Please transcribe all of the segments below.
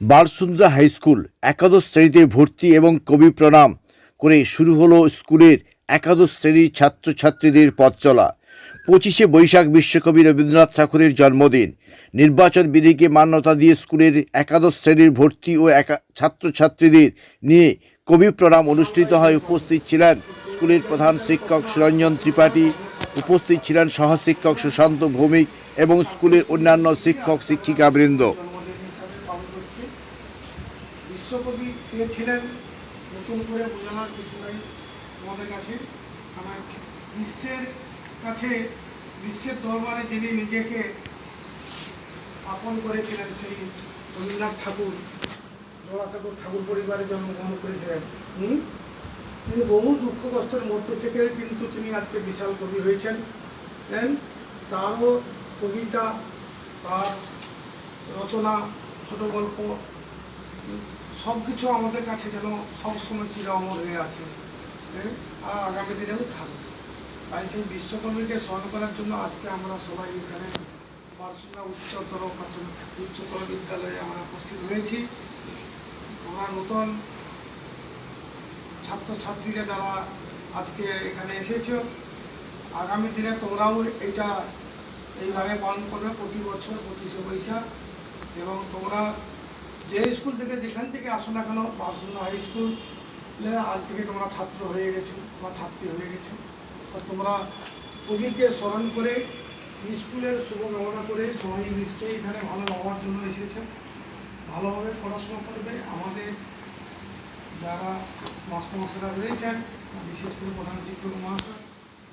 বারসুন্দ্রা high school একাদশ শ্রেণীতে ভর্তি এবং কবি প্রণাম করে শুরু হলো স্কুলের একাদশ শ্রেণির ছাত্রছাত্রীদের পথ চলা। পঁচিশে বৈশাখ বিশ্বকবি রবীন্দ্রনাথ ঠাকুরের জন্মদিন। নির্বাচন বিধিকে মান্যতা দিয়ে স্কুলের একাদশ শ্রেণির ভর্তি ও একা ছাত্রছাত্রীদের নিয়ে কবি প্রণাম অনুষ্ঠিত হয়। উপস্থিত ছিলেন স্কুলের প্রধান শিক্ষক সুরঞ্জন ত্রিপাঠী, উপস্থিত ছিলেন সহশিক্ষক সুশান্ত ভৌমিক এবং স্কুলের অন্যান্য শিক্ষক শিক্ষিকাবৃন্দ জন্মদিন হিসাবে পালন করছি বিশ্বকবি কে ছিলেন, নতুন করে বোঝানোর কিছু নাই আমাদের কাছে আমার বিশ্বের কাছে, বিশ্বের দরবারে যিনি নিজেকে আপন করেছিলেন সেই রবীন্দ্রনাথ ঠাকুর জোড়াসাগর ঠাকুর পরিবারে জন্মগ্রহণ করেছিলেন? তিনি বহু দুঃখ কষ্টের মধ্য থেকে কিন্তু তিনি আজকে বিশাল কবি হয়েছেন হ্যাঁ? তারও কবিতা, তার রচনা ছোট গল্প সব কিছু আমাদের কাছে যেন সবসময় চির অমর হয়ে আছে হ্যাঁ? আর আগামী দিনেও থাকবে। তাই সেই বিশ্বকর্মীকে স্মরণ করার জন্য আজকে আমরা সবাই এখানে বারসুনা উচ্চতর প্রাথমিক উচ্চতর বিদ্যালয়ে আমরা উপস্থিত হয়েছি। আমরা নতুন ছাত্রছাত্রীরা যারা আজকে এখানে এসেছ, আগামী দিনে তোমরাও এটা এইভাবে পালন করবে প্রতি বছর পঁচিশে বৈশাখ। এবং তোমরা যে স্কুল থেকে যেখান থেকে আসো না কেন বাসুন হাই স্কুল আজ থেকে তোমরা ছাত্র হয়ে গেছো, বা ছাত্রী হয়ে গেছো। তো তোমরা কবিকে স্মরণ করে স্কুলের শুভকামনা করে সবাই নিশ্চয়ই এখানে ভালো হওয়ার জন্য এসেছে। ভালোভাবে পড়াশোনা করবে। আমাদের যারা মাস্টারমশাইরা রয়েছেন, বিশেষ করে প্রধান শিক্ষক মহাশয়,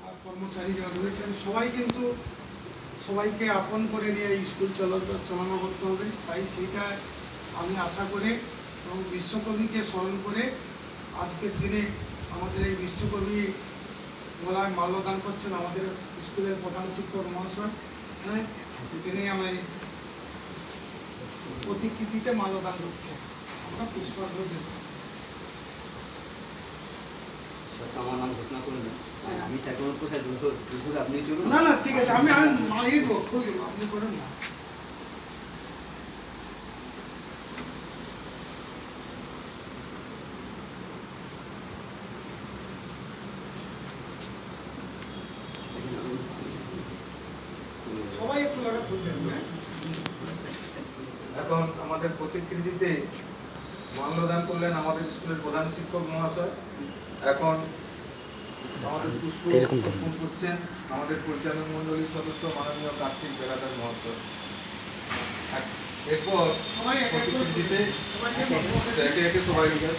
আর কর্মচারী যারা রয়েছেন, সবাই কিন্তু সবাইকে আপন করে নিয়ে স্কুল চালানো করতে হবে। তাই সেইটা আমি আশা করে এবং বিশ্বকবিকে স্মরণ করে আজকের দিনে আমাদের এই বিশ্বকবি গলায় মাল্যদান করছেন আমাদের স্কুলের প্রধান শিক্ষক মহাশয়। হ্যাঁ তিনি আমি প্রতিকৃতিতে মাল্যদান করছে আমরা পুষ্পার্ঘ দেব। আমার নাম ঘোষণা করে দিন। আমি স্যাকুলার কোথায় দ্রুত দ্রুত আপনি চলুন। না না ঠিক আছে আমি আমি মাইয়ে আপনি করেন না সবাই একটু লাগা ফুল দেবেন হ্যাঁ এখন আমাদের প্রতিকৃতিতে মাল্যদান করলেন আমাদের স্কুলের প্রধান শিক্ষক মহাশয় এখন আমাদের পুষ্প করছেন আমাদের পরিচালক মণ্ডলীর সদস্য মাননীয় কার্তিক বেড়াদার মহাশয় এরপর সবাই এক এক করে প্রতিকৃতিতে একে একে সবাই সবাই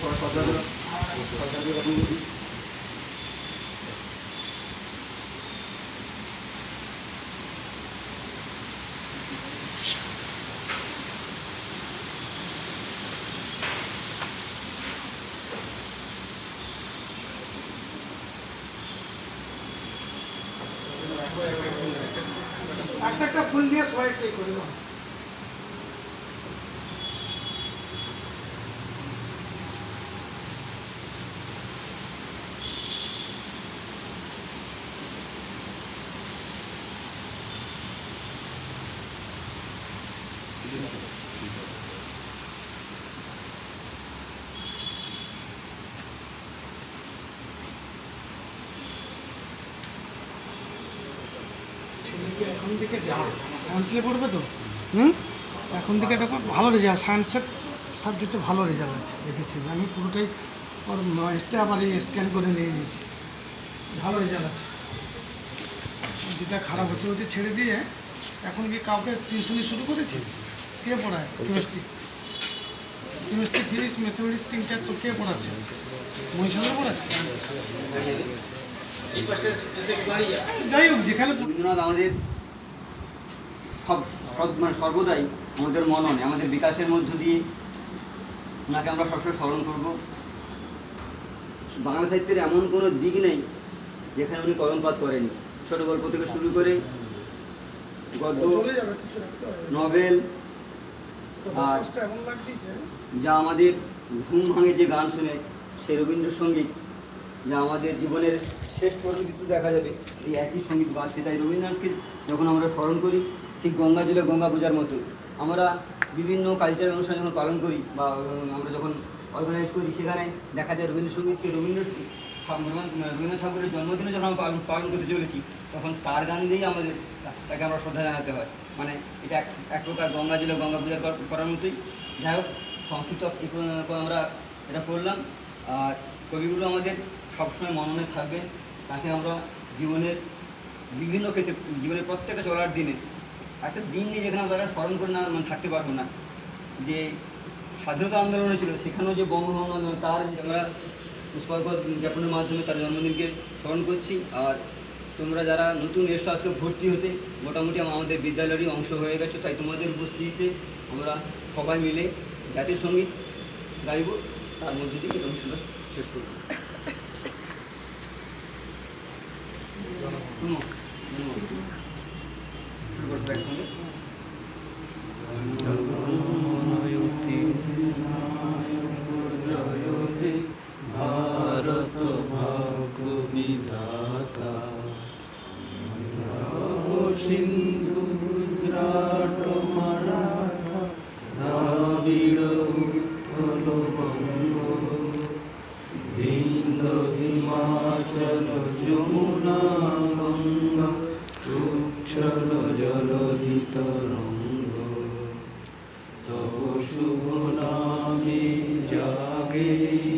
একটা একটা ফুল নিয়ে সবাই একটু করে। এখন থেকে যাও। সায়েন্স নিয়ে পড়বে তো? হুম? এখন থেকে দেখো ভালো রেজাল্ট সায়েন্সের সাবজেক্টে ভালো রেজাল্ট আছে দেখেছি। আমি পুরোটাই ওর মাইসটা আবার স্ক্যান করে নিয়ে নিয়েছি। ভালো রেজাল্ট আছে। যেটা খারাপ হচ্ছে হচ্ছে ছেড়ে দিয়ে এখন কি কাউকে টিউশনি শুরু করেছে? কে পড়ায়? কেমিস্ট্রি কেমিস্ট্রি ফিজিক্স ম্যাথমেটিক্স তিন চার তো কে পড়াচ্ছে? মহিষাদে পড়াচ্ছে? যাই হোক যেখানে রবীন্দ্রনাথ আমাদের সব সব মানে সর্বদাই আমাদের মননে আমাদের বিকাশের মধ্য দিয়ে ওনাকে আমরা সবসময় স্মরণ করব। বাংলা সাহিত্যের এমন কোনো দিক নেই যেখানে উনি কলমপাত করেনি ছোট গল্প থেকে শুরু করে গদ্য নভেল আর- যা আমাদের ঘুম ভাঙে যে গান শুনে সেই রবীন্দ্রসঙ্গীত যা আমাদের জীবনের শেষ পর্যন্ত দেখা যাবে এই একই সংগীত বাজছে। তাই রবীন্দ্রনাথকে যখন আমরা স্মরণ করি ঠিক গঙ্গা জলে গঙ্গা পূজার মতো। আমরা বিভিন্ন কালচারাল অনুষ্ঠান যখন পালন করি বা আমরা যখন অর্গানাইজ করি, সেখানে দেখা যায় রবীন্দ্রসঙ্গীতকে রবীন্দ্র রবীন্দ্রনাথ ঠাকুরের জন্মদিনে যখন আমরা পালন পালন করতে চলেছি, তখন তার গান দিয়েই আমাদের তাকে আমরা শ্রদ্ধা জানাতে হয়। মানে এটা এক এক প্রকার গঙ্গা জলে গঙ্গা পূজার করার মতোই। যাই হোক, সংক্ষিপ্ত আমরা এটা করলাম। আর কবিগুরু আমাদের সবসময় মননে থাকবে তাকে আমরা জীবনের বিভিন্ন ক্ষেত্রে, জীবনের প্রত্যেকটা চলার দিনে একটা দিন নিয়ে যেখানে তাকে স্মরণ করে না মানে থাকতে পারব না। যে স্বাধীনতা আন্দোলন ছিল, সেখানেও যে বঙ্গভঙ্গ আন্দোলন তার যে আমরা পুষ্পার্ঘ জ্ঞাপনের মাধ্যমে তার জন্মদিনকে স্মরণ করছি। আর তোমরা যারা নতুন এসছো আজকে ভর্তি হতে, মোটামুটি আমাদের বিদ্যালয়েরই অংশ হয়ে গেছো। তাই তোমাদের উপস্থিতিতে আমরা সবাই মিলে জাতীয় সংগীত গাইব। তার মধ্যে দিয়ে এই অনুষ্ঠানটা শেষ করব। ধন্যবাদ। ধন্যবাদ। জলধিত রঙ্গ। তব শুভ নামে জাগে।